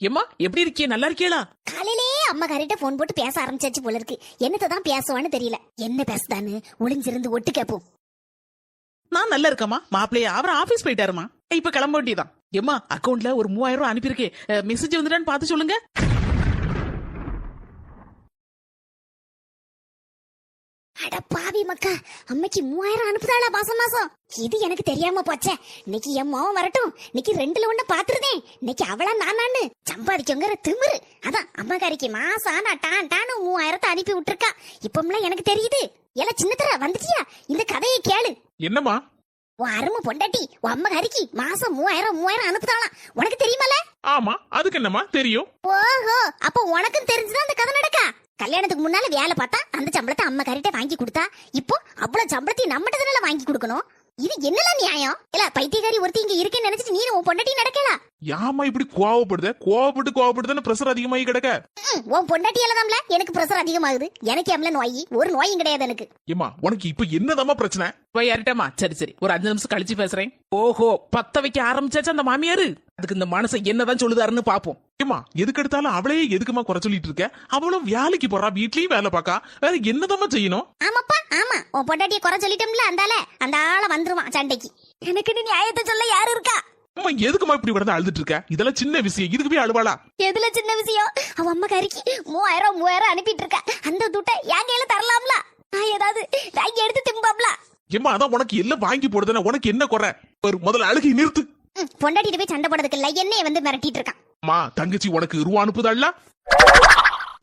ஏம்மா எப்படி இருக்கீங்க நல்லா இருக்கீங்களா காலையிலே அம்மா கரெக்டா போன் போட்டு பேச ஆரம்பிச்சாச்சு போல இருக்கு. என்னத்தை தான் பேசுவான்னு தெரியல. என்ன பேசுதான்னு ஒளிஞ்சிருந்து ஒட்டு கேப்போம். நான் நல்லா இருக்கேம்மா. மாப்பிள்ளைய அவர் ஆபீஸ் போயிட்டாருமா இப்ப கிளம்ப வேண்டியதான் ஏம்மா அக்கவுண்ட்ல ஒரு மூவாயிரம் ரூபாய் அனுப்பியிருக்கேன் மெசேஜ் வந்துட்டான்னு பார்த்து சொல்லுங்க. பாவி மக்கா அம்மைக்கு மூவாயிரம் அனுப்புதாளா மாசம் மாசம்? இது எனக்கு தெரியாம போச்சே. இன்னைக்கு என் மாவன் வரட்டும். இன்னைக்கு ரெண்டுல ஒண்ணு பாத்துருதேன் இன்னைக்கு அவளா நானான்னு சம்பாதிக்கோங்கிற திமிரு. அதான் அம்மாக்காரிக்கு மாசம் ஆனா டான் டான்னு மூவாயிரத்தை அனுப்பி விட்டுருக்கா. இப்பம்லாம் எனக்கு தெரியுது. எல்லாம் சின்னத்தர வந்துட்டியா? இந்த கதையை கேளு. என்னம்மா? உன் அருமை பொண்டாட்டி உன் அம்மாக்காரிக்கு மாசம் மூவாயிரம் மூவாயிரம் அனுப்புதாளாம் உனக்கு தெரியுமால? ஆமா அதுக்கு என்னம்மா தெரியும்? ஓஹோ அப்ப உனக்கும் தெரிஞ்சுதான் அந்த கதை கல்யாணத்துக்கு முன்னால வேலை பார்த்தா அந்த சம்பளத்தை அம்மா கறிட்ட வாங்கி கொடுத்தா இப்போ அவ்வளவு சம்பளத்தையும் நம்மகிட்ட வாங்கி கொடுக்கணும்? இது என்னலாம் நியாயம்? இல்ல பைத்தியக்காரி ஒருத்தி இங்க இருக்கேன்னு நினைச்சிட்டு நீ உன் பொண்டாட்டி நடக்கலாம் யாமா இப்படி கோவப்படுத? கோவப்பட்டு கோவப்படுதுன்னு பிரஷர் அதிகமாகி கிடக்க? உன் பொண்டாட்டியால தான்ல எனக்கு பிரஷர் அதிகமாகுது. எனக்கு எம்ல நோய்? ஒரு நோயும் கிடையாது எனக்கு. ஏமா உனக்கு இப்ப என்னதாம்மா பிரச்சனை? போய் யார்கிட்டமா சரி சரி. ஒரு அஞ்சு நிமிஷம் கழிச்சு பேசுறேன். ஓஹோ பத்த வைக்க ஆரம்பிச்சாச்சு அந்த மாமியாரு? அதுக்கு இந்த மனசை என்னதான் சொல்லுதாருன்னு பாப்போம். ஏமா எதுக்கு எடுத்தாலும் அவளே எதுக்குமா குறை சொல்லிட்டு இருக்க? அவளும் வேலைக்கு போறா வீட்லயும் வேலை பார்க்கா வேற என்னதாம்மா செய்யணும்? ஆமாப்பா ஆமா. உன் பொண்டாட்டிய குறை சொல்லிட்டோம்ல அந்தால? அந்த ஆள வந்துருவான் சண்டைக்கு. எனக்குன்னு நியாயத்தை சொல்ல யாரு இருக்கா? அம்மா எதுக்குமா இப்படி விடந்து அழுதுட்டு இருக்க? இதெல்லாம் சின்ன விஷயம். இதுக்கு போய் அழுவாளா? எதுல சின்ன விஷயம்? அவ அம்மா கறிக்கு மூவாயிரம் மூவாயிரம் அனுப்பிட்டு இருக்கா. அந்த துட்டை என் கையில தரலாம்ல? நான் ஏதாவது வாங்கி எடுத்து திம்பாம்ல? ஏமா அதான் உனக்கு எல்லாம் வாங்கி போடுதுன்னா உனக்கு என்ன குறை? ஒரு முதல்ல அழுகை நிறுத்து. பொண்டாட்டிட்டு போய் சண்டை போடுறதுக்கு இல்ல. என்னைய வந்து மிரட்டிட்டு இருக்கான். அம்மா தங்கச்சி உனக்கு ரூபா அனுப்புதாள்ல?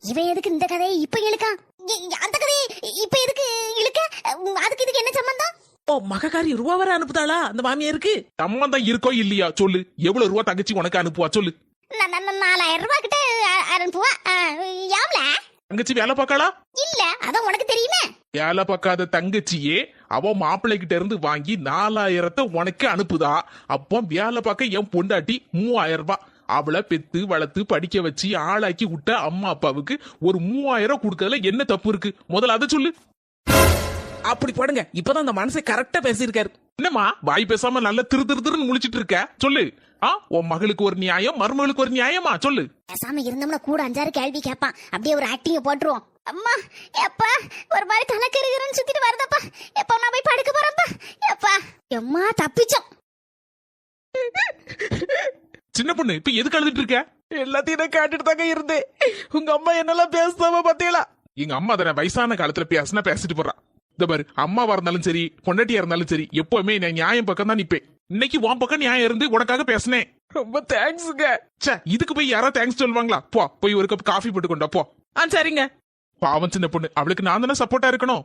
இவன் எதுக்கு இந்த கதையை இப்ப இ- அந்த கதையை இப்ப எதுக்கு இழுக்க உம், அதுக்கு இதுக்கு என்ன சம்பந்தம் ஓ மகக்காரி ரூபா வர அனுப்புதாளா? அந்த மாமியாருக்கு? சம்மந்தம் இருக்கோ இல்லையா சொல்லு. எவ்வளவு ரூபா தங்கச்சி உனக்கு அனுப்புவா சொல்லு. நாலாயிரம் ரூபாய் கிட்ட அனுப்புவா. யாம்ல? தங்கச்சி வேலை பார்க்காளா? இல்ல அதான் உனக்கு தெரியுமே. வேலை பார்க்காத தங்கச்சியே அவ மாப்பிள்ளை கிட்ட இருந்து வாங்கி நாலாயிரத்தை உனக்கு அனுப்புதா. அப்போ வேலை பார்க்க என் பொண்டாட்டி மூவாயிரம் ரூபாய் அவளை பெத்து வளர்த்து படிக்க வச்சு ஆளாக்கி விட்ட அம்மா அப்பாவுக்கு ஒரு மூவாயிரம் கொடுக்கறதுல என்ன தப்பு இருக்கு? முதல்ல அதை சொல்லு. அப்படி போடுங்க. இப்பதான் அந்த மனசை கரெக்டா பேசியிருக்காரு. என்னம்மா? வாய் பேசாம நல்ல திரு திரு திருன்னு முழிச்சிட்டு இருக்க? சொல்லு. ஆ? உன் மகளுக்கு ஒரு நியாயம் மருமகளுக்கு ஒரு நியாயமா? சொல்லு. பேசாம இருந்தோம்னா கூட அஞ்சாறு கேள்வி கேட்பான். அப்படியே ஒரு ஆக்டிங்க போட்டுருவோம். அம்மா எப்பா ஒரு மாதிரி தலை கருகிறன்னு சுத்திட்டு வருதப்பா. எப்பா நான் போய் படுக்க போறேன்ப்பா. எப்பா. எம்மா தப்பிச்சோம். சின்ன பொண்ணு இப்ப எதுக்கு அழுதுட்டு இருக்க? எல்லாத்தையும் நான் கேட்டுட்டு தாங்க இருந்தேன். உங்க அம்மா என்னெல்லாம் பேசுதாம பாத்தீங்களா? எங்க அம்மா தானே வயசான காலத்துல பேசினா பேசிட்டு போறா. இந்த பாரு அம்மாவா இருந்தாலும் சரி பொண்டாட்டியா இருந்தாலும் சரி எப்பவுமே நான் நியாயம் பக்கம் தான் நிப்பேன். இன்னைக்கு உன் பக்கம் நியாயம் இருந்து உனக்காக பேசினேன். ரொம்ப தேங்க்ஸுங்க ச்சே இதுக்கு போய் யாரோ தேங்க்ஸ் சொல்லுவாங்களா? போ போய் ஒரு கப் காஃபி போட்டு கொண்டா போ. ஆ சரிங்க. பாவம் சின்ன பொண்ணு அவளுக்கு நான் தானே சப்போர்ட்டா இருக்கணும்?